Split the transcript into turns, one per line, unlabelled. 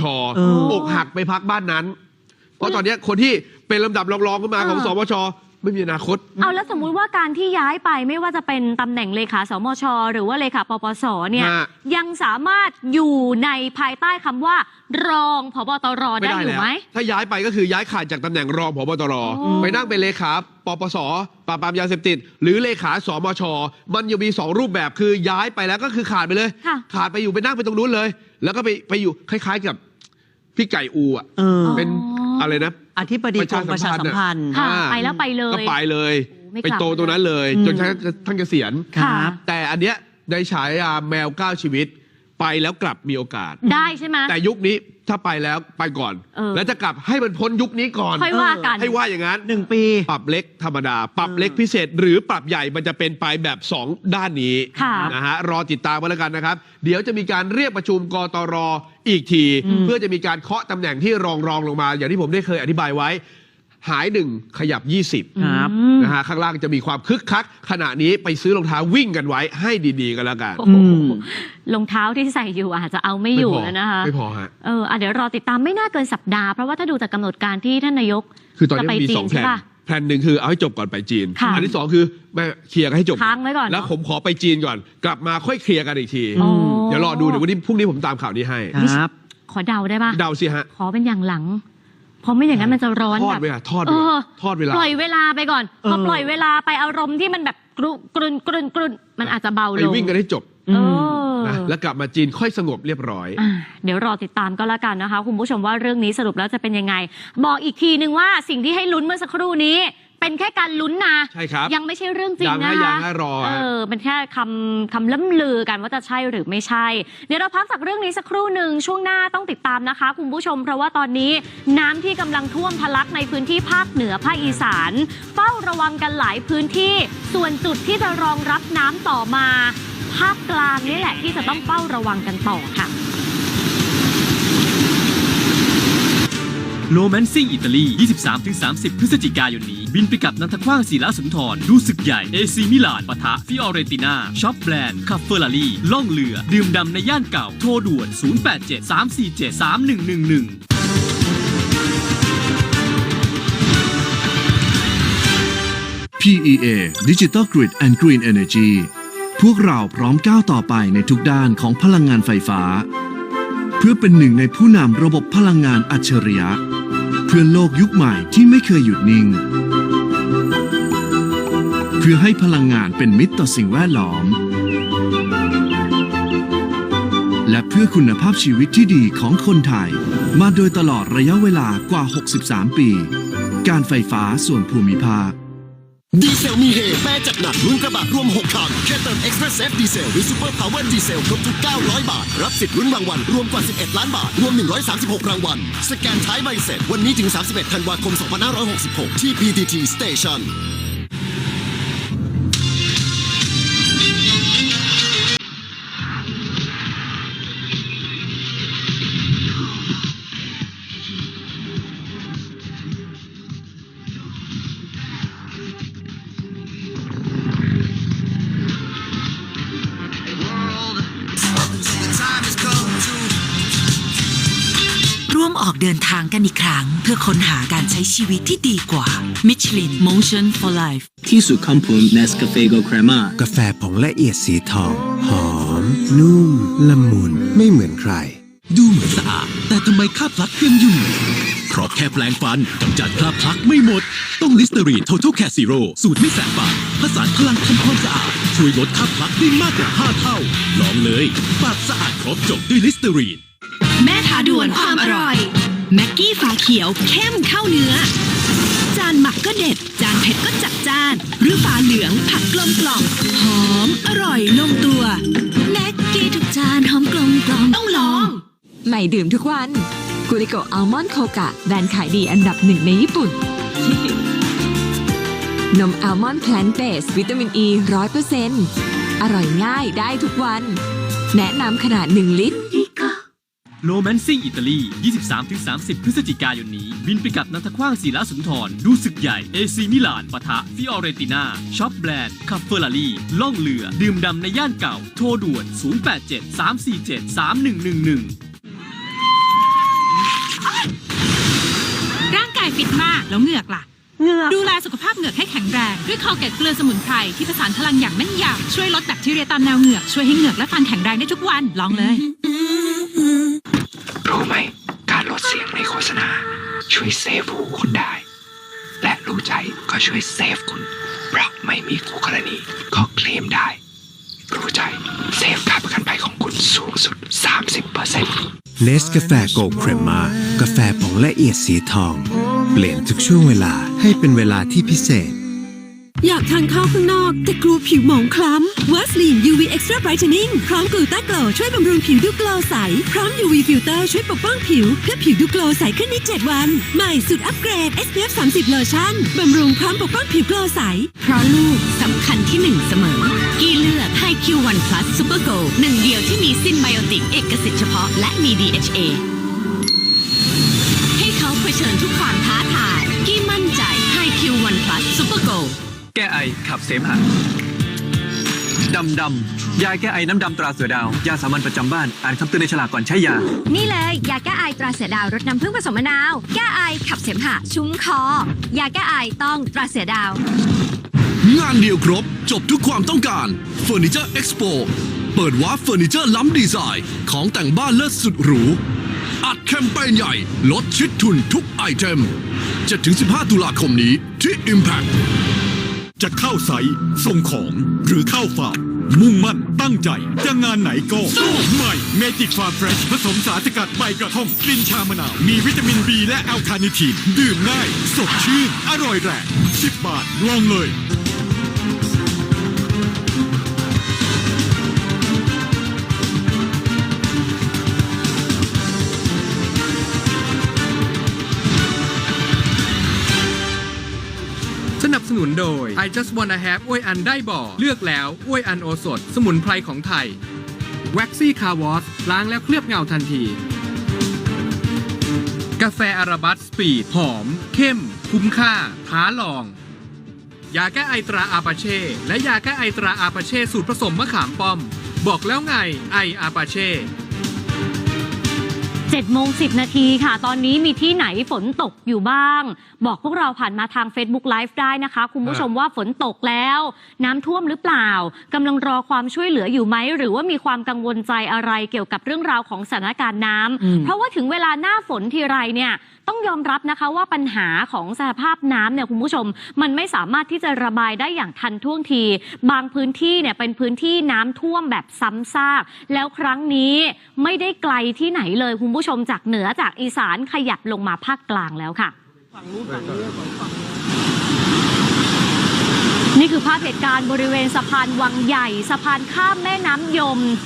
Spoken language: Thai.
ช
เออ
อกหักไปพักบ้านนั้น เพราะตอนเนี้ยคนที่เป็นลำดับรองๆขึ้นมาของ
เออ
สวชไม่มีอนาคต
เอาแล้วสมมุติว่าการที่ย้ายไปไม่ว่าจะเป็นตำแหน่งเลขาสมช หรือว่าเลขาปปสเนี่ย
ฮะ
ยังสามารถอยู่ในภายใต้คำว่า รองพบตร
ไม่
ได้
ได้
อยู่
แล้ว
ไหม
ถ้าย้ายไปก็คือย้ายขาดจากตำแหน่งรองผบตร
โอ้
ไปนั่งเป็นเลขาปปสปราบปรามยาเสพติด หรือเลขาสมช มันยังมีสองรูปแบบคือย้ายไปแล้วก็คือขาดไปเลย
ค่ะ
ขาดไปอยู่ไปนั่งไปตรงนู้นเลย แล้วก็ไปไปอยู่คล้าย ๆ กับ พี่ไก่อูอะ
เออ
เป็นอะไรนะ
อธิบดีกรมประชาสัมพันธ์
ค่ะ
อ่า
ไปแล้วไปเลย
ก็ไปเลย
โอ้ไม่
ไป
กลับ
โตตรงนั้นเลย
อืม
จนท่านท่านเกษียณ
ครับ
แต่อันเนี้ยในฉายาแมวเก้าชีวิต ไปแล้วกลับมีโอกาส
ได้ใช่ไหม
แต่ยุคนี้ถ้าไปแล้วไปก่อน
เออ
แล้วจะกลับให้มันพ้นยุคนี้ก่อน
ค่อยว่ากัน
ให้ว่าอย่างนั้น
หนึ่งปี
ปรับเล็กธรรมดา ปรับเล็กพิเศษ หรือปรับใหญ่มันจะเป็นไปแบบ 2 ด้านนี้
ค่ะ
นะฮะรอติดตามมาแล้วกันนะครับ เดี๋ยวจะมีการเรียกประชุมกตร อีกที เพื่อจะมีการเคาะตำแหน่งที่รองรองลงมา อย่างที่ผมได้เคยอธิบายไว้ หายหนึ่งขยับ 20
ครับ
อืม
นะฮะข้างล่างจะมีความคึกคัก ขณะนี้ไปซื้อรองเท้าวิ่งกันไว้ให้ดีๆกันแล้วกัน
โอ้โห
อืม
รองเท้าที่ใส่อยู่อาจจะเอาไม่อยู่
พ
แล้วนะคะ
ไม่พอฮะ
เอออะเดี๋ยวรอติดตามไม่น่าเกินสัปดาห์เพราะว่าถ้าดูจากกำหนดการที่ท่านนายก
คือตอนนี้
จะไป
มันมี
จีน
สองแผน
ใช่ปะ
แผนหนึ่งคือเอาให้จบก่อนไปจีน
ค่ะ
อัที่สองคือแม่เคลียร์กันให้จบ
ค้างไว้ก่อน
แล้ว
เนอะ
ผมขอไปจีนก่อน กลับมาค่อยเคลียร์กันอีกที
อ๋อ
เดี๋ยวรอดูเดี๋ยววันนี้พรุ่งนี้ผมตามข่าวนี้ให้
ครับ
ขอเดาได้ปะ
เดาสิฮะ
ขอเป็นอย่างหลังเพราะไม่อย่างนั้นมันจะร้อน
ทอ
แบ
ด
บ
เวลาทอด
เอ
เวลา
อ
ทอดเวลา
ปล่อยเวลาไปก่อน
เออ
พอปล่อยเวลาไปอารมณ์ที่มันแบบกรุกรุนกรุนกรุนมันอาจจะเบา
ไป
ลง
วิ่งกันให้จบ
เออ
นะแล้วกลับมาจีนค่อยสงบเรียบร้อย
อะเดี๋ยวรอติดตามก็แล้วกันนะคะ คุณผู้ชมว่าเรื่องนี้สรุปแล้วจะเป็นยังไง บอกอีกทีนึงว่าสิ่งที่ให้ลุ้นเมื่อสักครู่นี้ เป็นแค่การลุ้นนะ
ใช่ครับ
ยังไม่ใช่เรื่องจริง
ยัง
นะ
ให้
คะ
ยังให้รอ
เอ
ฮะ
อเป็นแค่คำคำล่ำลือกันว่าจะใช่หรือไม่ใช่ เดี๋ยวเราพักจากเรื่องนี้สักครู่หนึ่งช่วงหน้าต้องติดตามนะคะ คุณผู้ชมเพราะว่าตอนนี้น้ำที่กำลังท่วมทะลักในพื้นที่ภาคเหนือภาคอีสาน เฝ้าระวังกันหลายพื้นที่ ส่วนจุดที่จะรองรับน้ำต่อมา ภาคกลางนี่แหละที่จะต้องเฝ้าระวังกันต่อค่ะ
โรแมนซิ่งอิตาลี 23-30 พฤศจิกายนนี้ บินไปกับนันทกว้างศิลาสุนทร ดูศึกใหญ่ เอซีมิลานปะทะฟิออเรติน่าช็อปแบรนด์คัฟเฟอร์ลารีล่องเรือ ดื่มดำในย่านเก่า โทรด่วน 0873473111
PEA Digital Grid and Green Energy พวกเราพร้อมก้าวต่อไปในทุกด้านของพลังงานไฟฟ้า เพื่อเป็นหนึ่งในผู้นำระบบพลังงานอัจฉริยะ เพื่อโลกยุคใหม่ที่ไม่เคยหยุดนิ่ง เพื่อให้พลังงานเป็นมิตรต่อสิ่งแวดล้อม และเพื่อคุณภาพชีวิตที่ดีของคนไทย มาโดยตลอดระยะเวลากว่า 63 ปี การไฟฟ้าส่วนภูมิภาค
ดีเซลมีเฮแม่จัดหนักรุ่นกระบะรวม 6 คันแค่เติม Express Safe ดีเซลหรือ Super Power ดีเซลครบทุก 900 บาท รับสิทธิ์รุ่นรางวัล รวมกว่า 11 ล้านบาท รวม 136 รางวัล สแกนท้ายใบเสร็จ วันนี้ถึง 31 ธันวาคม 2566 ที่ PTT Station
ออกเดินทางกันอีกครั้ง เพื่อค้นหาการใช้ชีวิตที่ดีกว่า Michelin Motion for Life
ที่สุดคำพูน Nescafe Gold Crema
กาแฟผงละเอียดสีทอง หอม นุ่ม ละมุน ไม่เหมือนใคร
ดูเหมือนสะอาด แต่ทำไมคราบพลักยังอยู่เพราะแค่แปลงฟันกำจัดคราบพลักไม่หมด ต้องลิสเตอรีน Total Care Zero สูตรไม่แสบปากผสานพลังทำความสะอาด ช่วยลดคราบพลักได้มากกว่า 5 เท่า ลองเลยปากสะอาดครบจบด้วยลิสเตอรีน
แม่ทาด่วนความอร่อย แม็กกี้ฝาเขียวเข้มเข้าเนื้อ จานหมักก็เด็ด จานเผ็ดก็จัดจ้าน หรือฝาเหลืองผักกลมกล่อมหอมอร่อยลงตัวแม็กกี้ทุกจานหอมกลมกล่อมต้องลอง
ใหม่ดื่มทุกวันกุลิโกอัลมอนด์โคกะแบรนด์ขายดีอันดับหนึ่งในญี่ปุ่น นมอัลมอนด์แพลนเบสวิตามินอีร้อยเปอร์เซ็นต์อร่อยง่ายได้ทุกวัน แนะนำขนาด 1 ลิตร
โรแมนซิ่งอิตาลี 23-30 พฤศจิกายนนี้ บินไปกับนัทคว้างศีลาสุนทร ดูศึกใหญ่ เอซีมิลาน ปะทะ ฟิออเรติน่าช็อปแบรนด์คาเฟอร์ลารีล่องเรือ ดื่มดำในย่านเก่า โทรด่วน 087-347-3111
ร่างกายฟิตมาก
แล้วเหงือกล่ะ
เหงือก
ดูแลสุขภาพเหงือกให้แข็งแรง ด้วยคอลเกตเกลือสมุนไพรที่ผสานพลังอย่างแม่นยำช่วยลดแบคทีเรียตามแนวเหงือกช่วยให้เหงือกและฟันแข็งแรงได้ทุกวันลองเลย
ช่วยเซฟหูคุณได้ และรู้ใจก็ช่วยเซฟคุณเพราะไม่มีคู่กรณีก็เคลมได้ รู้ใจเซฟค่าประกันภัยของคุณสูงสุด 30%
เนสกาแฟโกลด์เครมมากาแฟผงละเอียดสีทอง เปลี่ยนทุกช่วงเวลาให้เป็นเวลาที่พิเศษ
อยากทานข้าวข้างนอก แต่กลัวผิวหมองคล้ำวัสลีน UV Extra Brightening พร้อมกลูต้าโกลช่วยบำรุงผิวดูโกลใส พร้อม UV Filter ช่วยปกป้องผิว เพื่อผิวดูโกลใสขึ้นใน 7 วัน ใหม่สุดอัปเกรด SPF 30โลชั่นบำรุงพร้อมปกป้องผิวโกลใส เพราะลูกสำคัญที่หนึ่งเสมอ กี้เลือก HiQ1 Plus Super Go หนึ่งเดียวที่มีซินไบโอติกเอกสิทธิ์เฉพาะและมี DHA ขั
บเสมหะดำดำยาแก้ไอน้ำดำตราเสือดาว ยาสามัญประจำบ้าน อ่านคำเตือนในฉลากก่อนใช้ยา
นี่เลยยาแก้ไอตราเสือดาวรสน้ำผึ้งผสมมะนาว แก้ไอขับเสมหะชุ่มคอ ยาแก้ไอต้องตราเสือดาว
งานเดียวครบ จบทุกความต้องการเฟอร์นิเจอร์เอ็กซ์โปเปิดวาร์ปเฟอร์นิเจอร์ล้ำดีไซน์ ของแต่งบ้านเลิศสุดหรู อัดแคมเปญใหญ่ ลดชิดทุนทุกไอเทม7-15 ตุลาคมนี้ที่ Impact
จะเข้าไซส่งของหรือเข้าฝากมุ่งมั่นตั้งใจจะงานไหนก็สู้ใหม่เมจิกฟาร์มเฟรชผสมสารสกัดใบกระท่อมกลิ่นชามะนาว มีวิตามินบีและแอลคาเนทีน ดื่มง่าย สดชื่น อร่อยแรง 10 บาท ลองเลย
โดย I just wanna have อ้วยอันได้บ่อ เลือกแล้วอ้วยอันโอสถ สมุนไพรของไทย Waxy Car Wash ล้างแล้วเคลือบเงาทันที กาแฟอาราบัสสปีด หอม เข้ม คุ้มค่า ท้าลอง ยาแก้ไอตราอาปาเช่ และยาแก้ไอตราอาปาเช่ สูตรผสมมะขามป้อม บอกแล้วไงไออาปาเช่
7โมง10 นาทีค่ะ ตอนนี้มีที่ไหนฝนตกอยู่บ้าง บอกพวกเราผ่านมาทาง Facebook Live ได้นะคะ คุณผู้ชมว่าฝนตกแล้ว น้ำท่วมหรือเปล่ากำลังรอความช่วยเหลืออยู่ไหม หรือว่ามีความกังวลใจอะไรเกี่ยวกับเรื่องราวของสถานการณ์น้ำ
อืม
เพราะว่าถึงเวลาหน้าฝนทีไรเนี่ยต้องยอมรับนะคะว่าปัญหาของสภาพน้ำเนี่ยคุณผู้ชม มันไม่สามารถที่จะระบายได้อย่างทันท่วงที บางพื้นที่เนี่ยเป็นพื้นที่น้ำท่วมแบบซ้ำซากแล้วครั้งนี้ไม่ได้ไกลที่ไหนเลยคุณผู้ชมจากเหนือจากอีสานขยับลงมาภาคกลางแล้วค่ะ นี่คือภาพเหตุการณ์บริเวณสะพานวังใหญ่ สะพานข้ามแม่น้ำยม